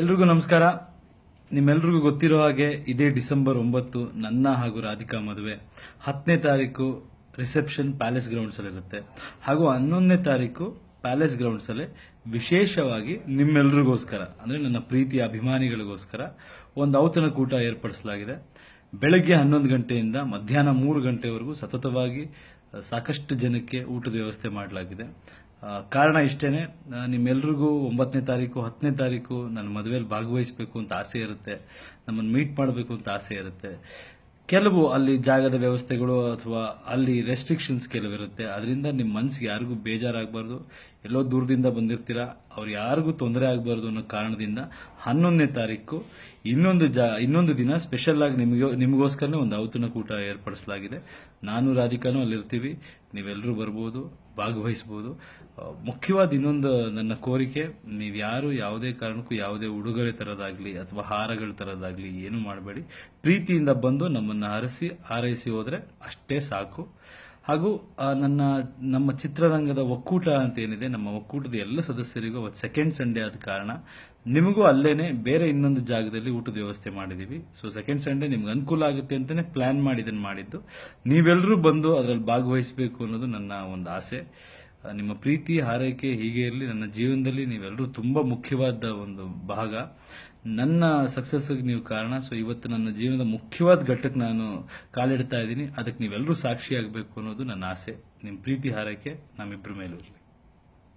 ಎಲ್ರಿಗೂ ನಮಸ್ಕಾರ. ನಿಮ್ಮೆಲ್ರಿಗೂ ಗೊತ್ತಿರೋ ಹಾಗೆ ಇದೇ ಡಿಸೆಂಬರ್ ಒಂಬತ್ತು ನನ್ನ ಹಾಗೂ ರಾಧಿಕಾ ಮದುವೆ. ಹತ್ತನೇ ತಾರೀಕು ರಿಸೆಪ್ಷನ್ ಪ್ಯಾಲೇಸ್ ಗ್ರೌಂಡ್ಸ್ ಅಲ್ಲಿ ಇರುತ್ತೆ. ಹಾಗೂ ಹನ್ನೊಂದನೇ ತಾರೀಕು ಪ್ಯಾಲೇಸ್ ಗ್ರೌಂಡ್ಸ್ ಅಲ್ಲಿ ವಿಶೇಷವಾಗಿ ನಿಮ್ಮೆಲ್ರಿಗೋಸ್ಕರ, ಅಂದ್ರೆ ನನ್ನ ಪ್ರೀತಿಯ ಅಭಿಮಾನಿಗಳಿಗೋಸ್ಕರ ಒಂದು ಔತಣಕೂಟ ಏರ್ಪಡಿಸಲಾಗಿದೆ. ಬೆಳಗ್ಗೆ ಹನ್ನೊಂದು ಗಂಟೆಯಿಂದ ಮಧ್ಯಾಹ್ನ ಮೂರು ಗಂಟೆವರೆಗೂ ಸತತವಾಗಿ ಸಾಕಷ್ಟು ಜನಕ್ಕೆ ಊಟದ ವ್ಯವಸ್ಥೆ ಮಾಡಲಾಗಿದೆ. ಕಾರಣ ನಿಮ್ಮೆಲ್ಲರಿಗೂ ನಿಮ್ಮೆಲ್ರಿಗೂ ಒಂಬತ್ತನೇ ತಾರೀಕು, ಹತ್ತನೇ ತಾರೀಕು ನನ್ನ ಮದುವೆಯಲ್ಲಿ ಭಾಗವಹಿಸಬೇಕು ಅಂತ ಆಸೆ ಇರುತ್ತೆ, ನಮ್ಮನ್ನು ಮೀಟ್ ಮಾಡಬೇಕು ಅಂತ ಆಸೆ ಇರುತ್ತೆ. ಕೆಲವು ಅಲ್ಲಿ ಜಾಗದ ವ್ಯವಸ್ಥೆಗಳು ಅಥವಾ ಅಲ್ಲಿ ರೆಸ್ಟ್ರಿಕ್ಷನ್ಸ್ ಕೆಲವಿರುತ್ತೆ. ಅದರಿಂದ ನಿಮ್ಮ ಮನಸ್ಸಿಗೆ ಯಾರಿಗೂ ಬೇಜಾರಾಗಬಾರ್ದು. ಎಲ್ಲೋ ದೂರದಿಂದ ಬಂದಿರ್ತೀರಾ? ಅವ್ರು ಯಾರಿಗೂ ತೊಂದರೆ ಆಗಬಾರ್ದು ಅನ್ನೋ ಕಾರಣದಿಂದ ಹನ್ನೊಂದನೇ ತಾರೀಕು ಇನ್ನೊಂದು ಜಾ, ಇನ್ನೊಂದು ದಿನ ಸ್ಪೆಷಲ್ ಆಗಿ ನಿಮಗೆ, ನಿಮಗೋಸ್ಕರನೇ ಒಂದು ಔತಣಕೂಟ ಏರ್ಪಡಿಸಲಾಗಿದೆ. ನಾನು ರಾಧಿಕಾನು ಅಲ್ಲಿರ್ತೀವಿ. ನೀವೆಲ್ಲರೂ ಬರ್ಬೋದು, ಭಾಗವಹಿಸ್ಬೋದು. ಮುಖ್ಯವಾದ ಇನ್ನೊಂದು ನನ್ನ ಕೋರಿಕೆ, ನೀವು ಯಾರು ಯಾವುದೇ ಕಾರಣಕ್ಕೂ ಯಾವುದೇ ಉಡುಗೊರೆ ತರೋದಾಗ್ಲಿ ಅಥವಾ ಹಾರಗಳ ತರೋದಾಗ್ಲಿ ಏನು ಮಾಡಬೇಡಿ. ಪ್ರೀತಿಯಿಂದ ಬಂದು ನಮ್ಮನ್ನು ಹರಸಿ ಹಾರೈಸಿ ಹೋದ್ರೆ ಅಷ್ಟೇ ಸಾಕು. ಹಾಗೂ ನನ್ನ, ನಮ್ಮ ಚಿತ್ರರಂಗದ ಒಕ್ಕೂಟ ಅಂತ ಏನಿದೆ, ನಮ್ಮ ಒಕ್ಕೂಟದ ಎಲ್ಲ ಸದಸ್ಯರಿಗೂ ಅವತ್ತು ಸೆಕೆಂಡ್ ಸಂಡೇ ಆದ ಕಾರಣ ನಿಮಗೂ ಅಲ್ಲೇನೆ ಬೇರೆ ಇನ್ನೊಂದು ಜಾಗದಲ್ಲಿ ಊಟದ ವ್ಯವಸ್ಥೆ ಮಾಡಿದ್ದೀವಿ ಸೊ ಸೆಕೆಂಡ್ ಸಂಡೇ ನಿಮ್ಗೆ ಅನುಕೂಲ ಆಗುತ್ತೆ ಅಂತಾನೆ ಪ್ಲಾನ್ ಮಾಡಿ ಇದನ್ನ ಮಾಡಿದ್ದು. ನೀವೆಲ್ಲರೂ ಬಂದು ಅದರಲ್ಲಿ ಭಾಗವಹಿಸಬೇಕು ಅನ್ನೋದು ನನ್ನ ಒಂದು ಆಸೆ. ನಿಮ್ಮ ಪ್ರೀತಿ, ಹಾರೈಕೆ ಹೀಗೆ ಇರಲಿ, ನನ್ನ ಜೀವನದಲ್ಲಿ ನೀವೆಲ್ಲರೂ ತುಂಬಾ ಮುಖ್ಯವಾದ ಒಂದು ಭಾಗ. ನನ್ನ ಸಕ್ಸಸ್ಗೆ ನೀವು ಕಾರಣ ಸೊ ಇವತ್ತು ನನ್ನ ಜೀವನದ ಮುಖ್ಯವಾದ ಘಟ್ಟಕ್ಕೆ ನಾನು ಕಾಲಿಡ್ತಾ ಇದ್ದೀನಿ. ಅದಕ್ಕೆ ನೀವೆಲ್ಲರೂ ಸಾಕ್ಷಿಯಾಗಬೇಕು ಅನ್ನೋದು ನನ್ನ ಆಸೆ. ನಿಮ್ಮ ಪ್ರೀತಿ, ಹಾರೈಕೆ ನಮ್ಮಿಬ್ಬರ ಮೇಲೂ ಇರಲಿ.